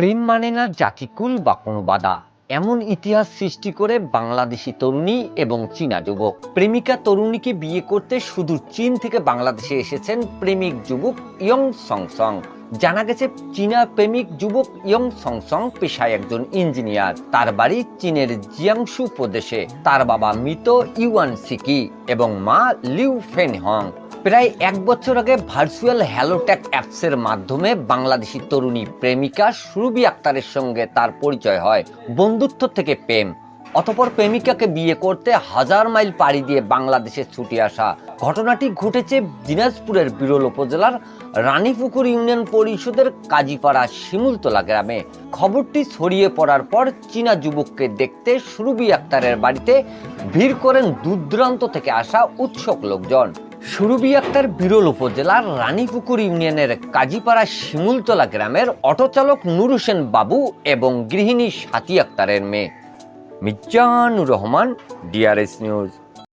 প্রেম মানে না জাতিকুল বা কোনো বাধা। এমন ইতিহাস সৃষ্টি করে বাংলাদেশি তরুণী এবং চীনা যুবক। প্রেমিকা তরুণীকে বিয়ে করতে সুদূর চীন থেকে বাংলাদেশে এসেছেন প্রেমিক যুবক ইয়ং সং সং জানা গেছে, চীনা প্রেমিক যুবক ইয়ং সং সং পেশায় একজন ইঞ্জিনিয়ার। তার বাড়ি চীনের জিয়াংশু প্রদেশে। তার বাবা মৃত ইউয়ান সিকি এবং মা লিউ ফেন হং প্রায় এক বছর আগে ভার্চুয়াল হ্যালোট্যাক অ্যাপসের মাধ্যমে বাংলাদেশি তরুণী প্রেমিকা সুরবি আক্তারের সঙ্গে তার পরিচয় হয় বন্ধুত্ব থেকে প্রেম। অতপর প্রেমিকাকে বিয়ে করতে হাজার মাইল পাড়ি দিয়ে বাংলাদেশে ছুটে আসা ঘটনাটি ঘটেছে দিনাজপুরের বিরল উপজেলার রানীপুকুর ইউনিয়ন পরিষদের কাজীপাড়া শিমুলতলা গ্রামে। খবরটি ছড়িয়ে পড়ার পর চীনা যুবককে দেখতে সুরবি আক্তারের বাড়িতে ভিড় করেন দূরদূরান্ত থেকে আসা উৎসুক লোকজন। সুরবি আক্তার বিরল উপজেলার রানীপুকুর ইউনিয়নের কাজীপাড়া শিমুলতলা গ্রামের অটোচালক নুর হোসেন বাবু এবং গৃহিণী সাথী আক্তারের মেয়ে। মির্জানুর রহমান ডিআরএস নিউজ